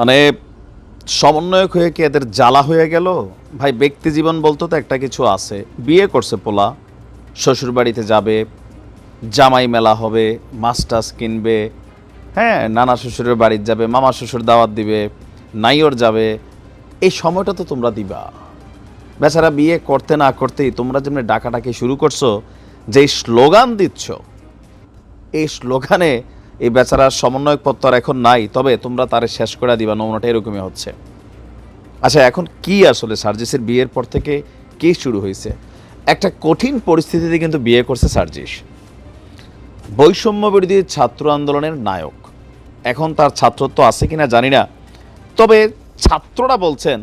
মানে সমন্বয়ক হয়ে কি এদের জ্বালা হয়ে গেল? ভাই, ব্যক্তি জীবন বলতো তো একটা কিছু আছে। বিয়ে করছে পোলা শ্বশুর বাড়িতে যাবে, জামাই মেলা হবে টাছ কিনবে হ্যাঁ নানা শ্বশুরের বাড়িতে যাবে, মামা শ্বশুর দাওয়াত দিবে নাইওর যাবে। এই সময়টা তো তোমরা দিবা। বেচারা বিয়ে করতে না করতেই তোমরা যেমনি ডাকাটাকি শুরু করছ যে স্লোগান দিচ্ছ, এই স্লোগানে এই বেচারার সমন্বয়ক পত্র আর এখন নাই, তবে তোমরা তারে শেষ করে দিবা, নমুনাটা এরকমই হচ্ছে। আচ্ছা এখন কি আসলে সার্জিসের বিয়ের পর থেকে কি শুরু হয়েছে? একটা কঠিন পরিস্থিতিতে কিন্তু বিয়ে করছে সার্জিস। বৈষম্য বিরোধী ছাত্র আন্দোলনের নায়ক। এখন তার ছাত্রত্ব আছে কিনা জানি না, তবে ছাত্ররা বলছেন,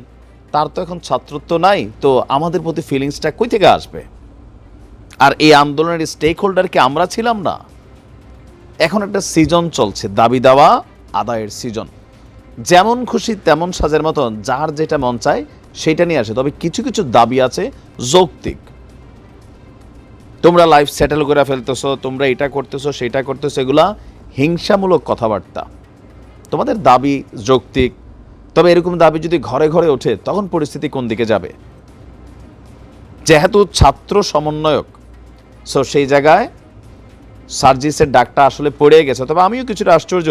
তার তো এখন ছাত্রত্ব নাই, তো আমাদের প্রতি ফিলিংসটা কই থেকে আসবে? আর এই আন্দোলনের স্টেক হোল্ডার কি আমরা ছিলাম না। এখন একটা সিজন চলছে, দাবি দেওয়া আদায়ের সিজন যেমন খুশি তেমন সাজের মতন, যার যেটা মন চায় সেটা নিয়ে আসে। তবে কিছু কিছু দাবি আছে যৌক্তিক। তোমরা লাইফ সেটেল করে ফেলতেছো, তোমরা এটা করতেছো, সেটা করতেছো, এগুলা হিংসামূলক কথাবার্তা। তোমাদের দাবি যৌক্তিক। তবে এরকম দাবি যদি ঘরে ঘরে ওঠে, তখন পরিস্থিতি কোন দিকে যাবে? যেহেতু ছাত্র সমন্বয়ক সো সেই জায়গায় সার্জিসের ডাকটা আসলে পড়ে গেছে। তবে আমিও কিছুটা আশ্চর্য।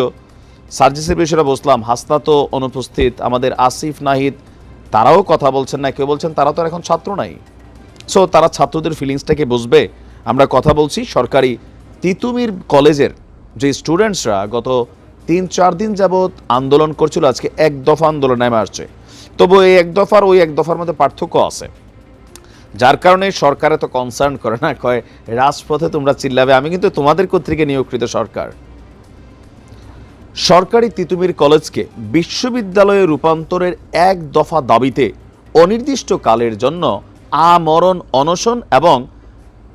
সার্জিসের বিষয়টা বসলাম হাসনা তো অনুপস্থিত আমাদের আসিফ, নাহিদ, তারাও কথা বলছেন না, কেউ বলছেন তারা তো এখন ছাত্র নাই। সো তারা ছাত্রদের ফিলিংসটাকে বুঝবে? আমরা কথা বলছি সরকারি তিতুমির কলেজের যে স্টুডেন্টসরা গত তিন চার দিন যাবৎ আন্দোলন করছিল, আজকে এক দফা আন্দোলন নেমে আসছে। তবু এই এক দফার ওই এক দফার মধ্যে পার্থক্য আছে। যার কারণে সরকার এত কনসার্ন করে না, কয়, রাজপথে তোমরা চিল্লাবে, আমি কিন্তু তোমাদের কর্তৃকে নিয়োগকৃত সরকার। সরকারি তিতুমির কলেজকে বিশ্ববিদ্যালয়ে রূপান্তরের এক দফা দাবিতে অনির্দিষ্টকালের জন্য আমরণ, অনশন এবং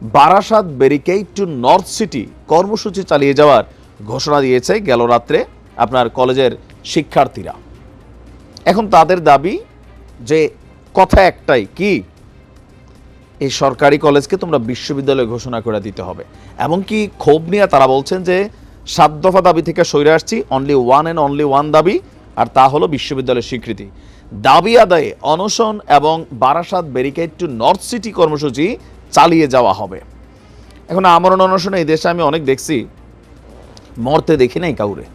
Barasat barricade to North City কর্মসূচি চালিয়ে যাওয়ার ঘোষণা দিয়েছে গেল রাত্রে আপনার কলেজের শিক্ষার্থীরা। এখন তাদের দাবি যে কথা একটাই, কি? এই সরকারি কলেজকে তোমরা বিশ্ববিদ্যালয় ঘোষণা করে দিতে হবে। এমনকি ক্ষোভ নিয়ে তারা বলছেন যে, সাত দফা দাবি থেকে সরে আসছি only one and only one দাবি, আর তা হলো বিশ্ববিদ্যালয়ের স্বীকৃতি। দাবি আদায়ে অনশন এবং Barasat barricade to North City কর্মসূচি চালিয়ে যাওয়া হবে। এখন আমরণ অনশনে এই দেশে আমি অনেক দেখছি, মরতে দেখি নাই কাউরে।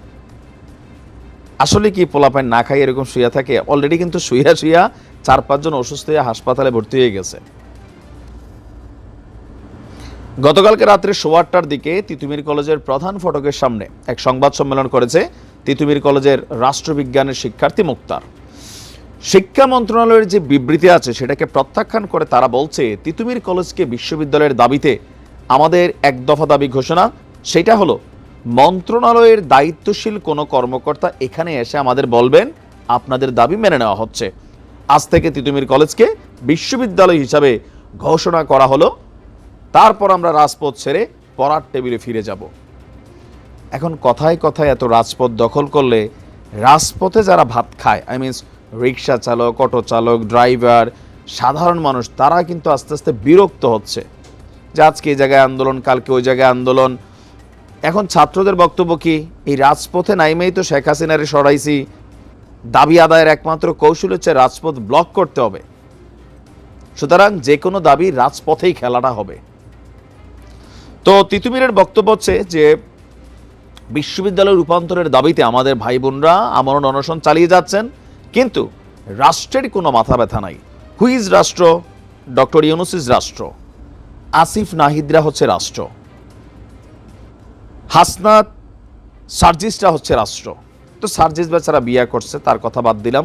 আসলে কি পোলাপাইন না খাই এরকম শুয়ে থাকে? অলরেডি কিন্তু শুইয়া শুইয়া চার পাঁচজন অসুস্থ হয়ে হাসপাতালে ভর্তি হয়ে গেছে। গতকালকে রাত্রে সোয়া আটটার দিকে তিতুমির কলেজের প্রধান ফটকের সামনে এক সংবাদ সম্মেলন করেছে তিতুমির কলেজের রাষ্ট্রবিজ্ঞানের শিক্ষার্থী মুক্তার। শিক্ষা মন্ত্রণালয়ের যে বিবৃতি আছে সেটাকে প্রত্যাখ্যান করে তারা বলছে, তিতুমির কলেজকে বিশ্ববিদ্যালয়ের দাবিতে আমাদের এক দফা দাবি ঘোষণা, সেটা হলো, মন্ত্রণালয়ের দায়িত্বশীল কোনো কর্মকর্তা এখানে এসে আমাদের বলবেন, আপনাদের দাবি মেনে নেওয়া হচ্ছে। আজ থেকে তিতুমির কলেজকে বিশ্ববিদ্যালয় হিসাবে ঘোষণা করা হলো। তারপর আমরা রাজপথ ছেড়ে পড়ার টেবিলে ফিরে যাব। এখন কথায় কথায় এত রাজপথ দখল করলে রাজপথে যারা ভাত খায় আই মিনস রিক্সা চালক, অটো চালক, ড্রাইভার, সাধারণ মানুষ, তারা কিন্তু আস্তে আস্তে বিরক্ত হচ্ছে যে আজকে এই জায়গায় আন্দোলন, কালকে ওই জায়গায় আন্দোলন। এখন ছাত্রদের বক্তব্য কি? এই রাজপথে নাইমেই তো শেখ হাসিনারে সরাইছি। দাবি আদায়ের একমাত্র কৌশল হচ্ছে রাজপথ ব্লক করতে হবে। সুতরাং যে কোনো দাবি রাজপথেই খেলাটা হবে। তো তিতুমিরের বক্তব্য হচ্ছে যে বিশ্ববিদ্যালয় রূপান্তরের দাবিতে আমাদের ভাই বোনরা আমরণ অনশন চালিয়ে যাচ্ছেন, কিন্তু রাষ্ট্রের কোনো মাথা ব্যথা নাই। হুইজ রাষ্ট্র, ডক্টর ইউনুসিস রাষ্ট্র, আসিফ নাহিদরা হচ্ছে রাষ্ট্র, হাসনাত সার্জিসরা হচ্ছে রাষ্ট্র। তো সার্জিস বেচারা বিয়ে করছে, তার কথা বাদ দিলাম।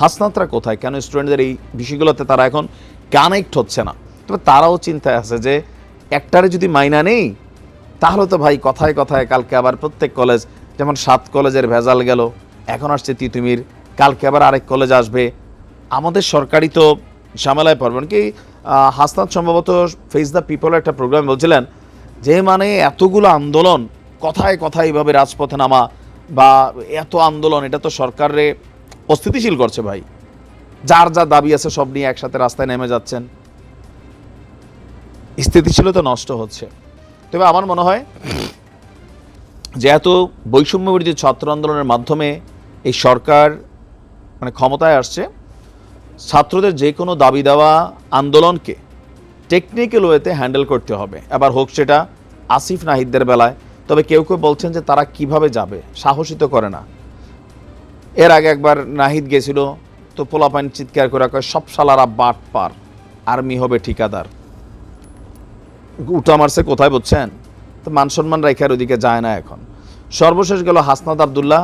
হাসনাতরা কোথায়? কেন স্টুডেন্টদের এই বিষয়গুলোতে তারা এখন কানেক্ট হচ্ছে না? তবে তারাও চিন্তায় আছে যে একটারে যদি মাইনা নেই, তাহলে তো ভাই কথায় কথায় কালকে আবার প্রত্যেক কলেজ যেমন সাত কলেজের ভেজাল গেল, এখন আসছে তিতুমির, কালকে আবার আরেক কলেজ আসবে। আমাদের সরকারি তো ঝামেলায় পড়বেন কি হাসনাত সম্ভবত ফেস দ্য পিপল একটা প্রোগ্রাম বলছিলেন, যে মানে এতগুলো আন্দোলন, কথায় কথায় এইভাবে রাজপথে নামা বা এত আন্দোলন, এটা তো সরকারে অস্থিতিশীল করছে ভাই। যার যা দাবি আছে সব নিয়ে একসাথে রাস্তায় নেমে যাচ্ছেন। স্থিতিশীলতা নষ্ট হচ্ছে। তবে আমার মনে হয় যেহেতু বৈষম্য বিরোধী ছাত্র আন্দোলনের মাধ্যমে এই সরকার মানে ক্ষমতায় আসছে, ছাত্রদের যে কোনো দাবি দেওয়া আন্দোলনকে টেকনিক্যাল ওয়েতে হ্যান্ডেল করতে হবে। এবার হোক সেটা আসিফ নাহিদদের বেলায়। তবে কেউ কেউ বলছেন যে তারা কীভাবে যাবে সাহসিত করে না। এর আগে একবার নাহিদ গেছিল, তো পোলাপাইন চিৎকার করে সব শালারা বাট পার আর্মি হবে ঠিকাদার। উঠা মারছে, কোথায় বুঝছেন? তো মান সম্মান রেখার ওদিকে যায় না এখন। সর্বশেষ গেল হাসনাদ আবদুল্লাহ,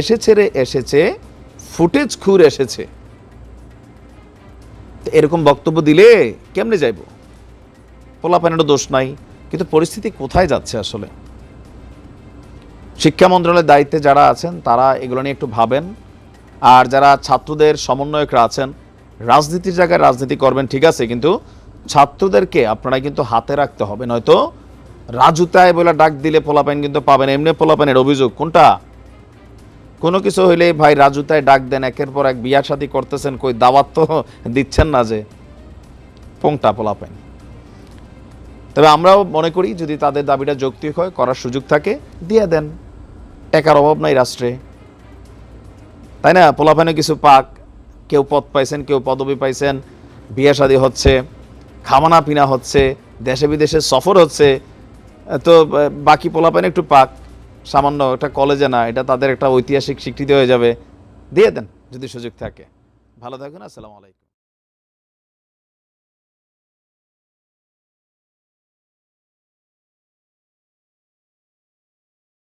এসেছে রে, এসেছে, ফুটেজ খুর এসেছে। এরকম বক্তব্য দিলে কেমনে যাইব? পোলাপাইনেরও দোষ নাই, কিন্তু পরিস্থিতি কোথায় যাচ্ছে আসলে? শিক্ষা মন্ত্রণালয়ের দায়িত্বে যারা আছেন, তারা এগুলো নিয়ে একটু ভাবেন। আর যারা ছাত্রদের সমন্বয়করা আছেন, রাজনীতির জায়গায় রাজনীতি করবেন, ঠিক আছে, কিন্তু ছাত্রদেরকে আপনারা কিন্তু হাতে রাখতে হবে। নয়তো রাজুতায় বলে ডাক দিলে পোলাপাইন কিন্তু পাবেন এমনি পোলাপাইনের অভিযোগ। কোনটা? কোনো কিছু হইলে ভাই রাজুতায় ডাক দেন, একের পর এক বিয়া শাদি করতেছেন, কই দাওয়াত তো দিচ্ছেন না যে। পোংটা পোলাপাইন? তবে আমরাও মনে করি যদি তাদের দাবিটা যৌক্তিক হয়, করার সুযোগ থাকে, দিয়ে দেন। টাকার অভাব নাই রাষ্ট্রে। তাই না? পোলাপানে কিছু পাক। কেউ পদ পাইছেন, কেউ পদবি পাইছেন, বিয়ে শাদী হচ্ছে। খামানা পিনা হচ্ছে দেশে বিদেশে সফর হচ্ছে, তো বাকি পোলাপেন একটু পাক, সামান্য একটা কলেজে না, এটা তাদের একটা ঐতিহাসিক স্বীকৃতি হয়ে যাবে। দিয়ে দেন, যদি সুযোগ থাকে। ভালো থাকুন আসসালামু আলাইকুম।